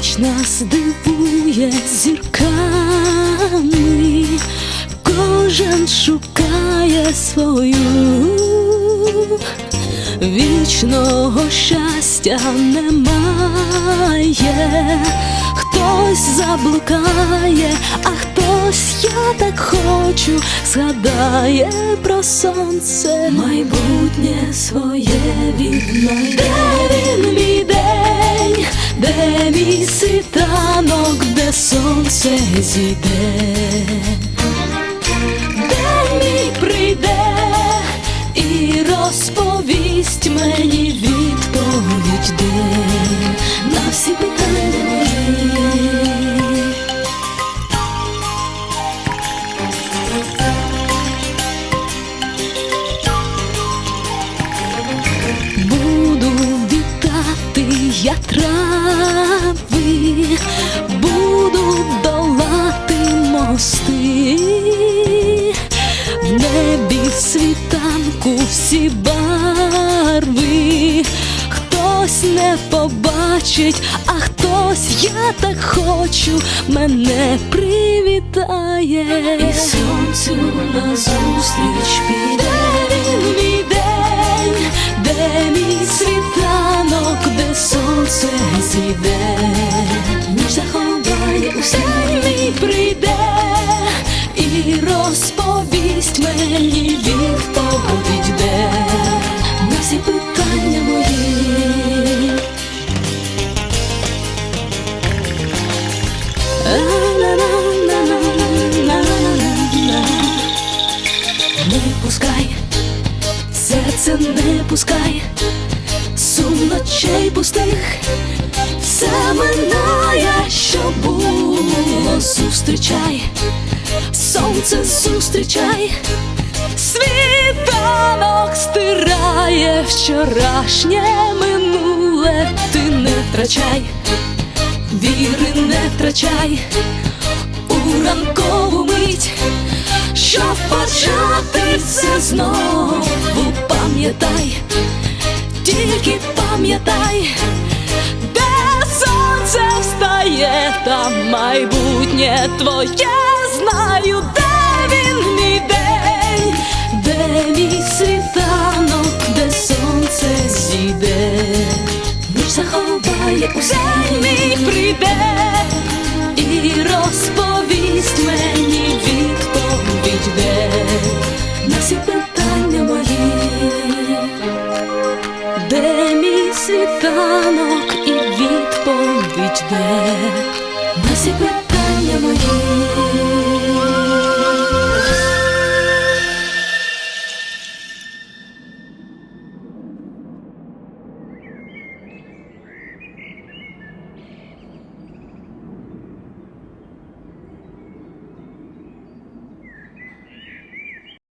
ніч нас дивує зірками, кожен шукає свою, вічного щастя немає, хтось заблукає, а хтось я так хочу, згадає про сонце, майбутнє своє віднайде. Де він мій де мій світанок, де сонце зійде, де мій прийде і розповість мені відповідь, де? На всі питання. Я трави, мости, в небі світанку всі барви, хтось не побачить, а хтось я так хочу, мене привітає. І сонцю назустріч піде. Він мій день, де мій світанок, де сонце зійде, ніч заховає усе розповість мені відповідь де? На всі питання мої. Не пускай, серце не пускай, сум ночей пустих, все минає, що було, зустрічай, сонце зустрічай, світанок стирає вчорашнє минуле, ти не втрачай, віри не втрачай. У ранкову мить, щоб почати все знову, пам'ятай, тільки пам'ятай, сонце встає, там майбутнє твоє знаю, де він мій день, де мій світанок, де сонце зійде, ніч заховає усе мій прийде і розповість мені відповідь, де. На всі питання мої, де мій світанок і відповідь, де. На всі питання.